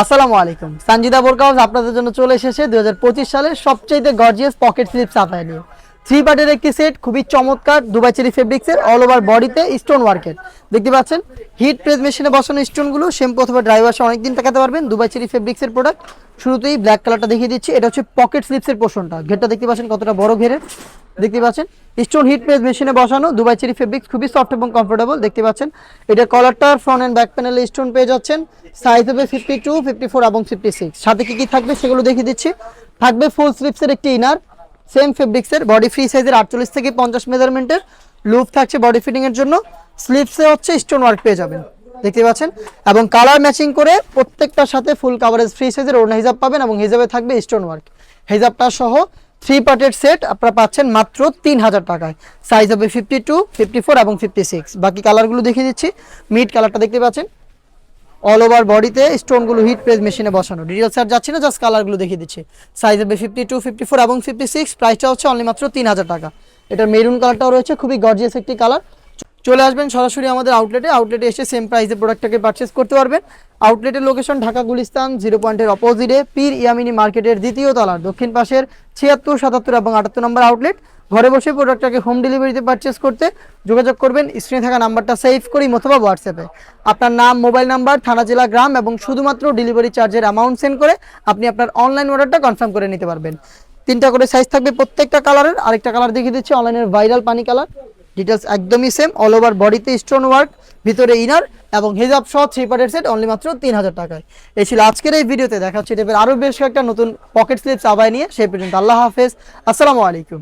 আসসালামু আলাইকুম। সঞ্জিদা বোরকাউস আপনাদের জন্য চলে এসেছে দুই সালের সবচেয়ে গর্জিয়াস পকেট স্লিপ সাফাই নিয়ে। থ্রি পার্টের একটি সেট খুবই চমৎকার দুবাই চেরি ফেব্রিক্সের অল ওভার বডিতে স্টোন ওয়ার্কের দেখতে পাচ্ছেন হিট প্রেস মেশিনে বসানো স্টোনগুলো শ্যাম্পু অথবা ওয়াশে অনেকদিন টাকাতে পারবেন দুবাই চেরি ফেব্রিক্সের প্রোডাক্ট শুরুতেই ব্ল্যাক কালারটা দেখিয়ে দিচ্ছি, এটা হচ্ছে পকেট স্লিপসের পোর্শনটা ঘেরটা দেখতে পাচ্ছেন কতটা বড় ঘেরের। দেখতে পাচ্ছেন? স্টোন হিট প্রেস মেশিনে বসানো, দুবাই চেরি ফেব্রিক্স, খুবই সফট এবং কমফোর্টেবল দেখতে পাচ্ছেন? এটা কলারটার ফ্রন্ট অ্যান্ড ব্যাক প্যানেলে স্টোন পেয়ে যাচ্ছেন। সাইজ হবে ফিফটি টু ফিফটি ফোর এবং ফিফটি সিক্স সাথে কি কি থাকবে সেগুলো দেখিয়ে দিচ্ছি। থাকবে ফুল স্লিপসের একটি ইনার সেম ফেব্রিক্সের বডি ফ্রি সাইজের আটচল্লিশ থেকে পঞ্চাশ মেজারমেন্টের লুপ থাকছে বডি ফিটিং এর জন্য। স্লিপসে হচ্ছে স্টোন ওয়ার্ক পেয়ে যাবেন। দেখতে পাচ্ছেন? এবং কালার ম্যাচিং করে প্রত্যেকটার সাথে ফুল কাভারেজ ফ্রি সাইজের ওড়না হিজাব পাবেন এবং হিজাবে থাকবে স্টোন ওয়ার্ক হিজাবটা সহ থ্রি পার্টের সেট আপনারা পাচ্ছেন মাত্র তিন হাজার টাকায়। সাইজ হবে ফিফটি টু ফিফটি ফোর এবং ফিফটি সিক্স বাকি কালারগুলো দেখিয়ে দিচ্ছি। মিড কালারটা দেখতে পাচ্ছেন। অল ওভার বডিতে স্টোনগুলো হিট প্রেস মেশিনে বসানো। ডিটেলস আর যাচ্ছে না জাস্ট কালারগুলো দেখিয়ে দিচ্ছি। সাইজ হবে ফিফটি টু ফিফটি ফোর এবং ফিফটি সিক্স প্রাইসটা হচ্ছে অনলি মাত্র তিন হাজার টাকা। এটার মেরুন কালারটাও রয়েছে, খুবই গর্জিয়াস একটি কালার চলে আসবেন সরাসরি আমাদের আউটলেটে আউটলেটে এসে সেম প্রাইসে প্রোডাক্টটাকে পারচেস করতে পারবেন। আউটলেটের লোকেশন ঢাকা গুলিস্তান জিরো পয়েন্টের অপোজিটে পীর ইয়ামিনী মার্কেটের দ্বিতীয় তলার, দক্ষিণ পাশের ছিয়াত্তর, সাতাত্তর এবং আটাত্তর নম্বর আউটলেট ঘরে বসে প্রোডাক্টটাকে হোম ডেলিভারিতে পারচেস করতে যোগাযোগ করবেন। স্ক্রিনে থাকা নাম্বারটা সেভ করি অথবা হোয়াটসঅ্যাপে আপনার নাম মোবাইল নাম্বার থানা, জেলা, গ্রাম এবং শুধুমাত্র ডেলিভারি চার্জের অ্যামাউন্ট সেন্ড করে আপনি আপনার অনলাইন অর্ডারটা কনফার্ম করে নিতে পারবেন। তিনটা করে সাইজ থাকবে প্রত্যেকটা কালারের আরেকটা কালার দেখিয়ে দিচ্ছি অনলাইনের ভাইরাল পানি কালার ডিটেলস একদমই সেম অল ওভার বডিতে স্টোন ওয়ার্ক ভিতরে ইনার এবং হেজাব সহ থ্রি পার্টের সেট অনলি মাত্র তিন হাজার টাকায়। এই ছিল আজকের এই ভিডিওতে দেখা হচ্ছে আরও বেশ কয়েকটা নতুন পকেট স্লিপস আবাই নিয়ে। সেই পর্যন্ত আল্লাহ হাফেজ। আসসালামু আলাইকুম।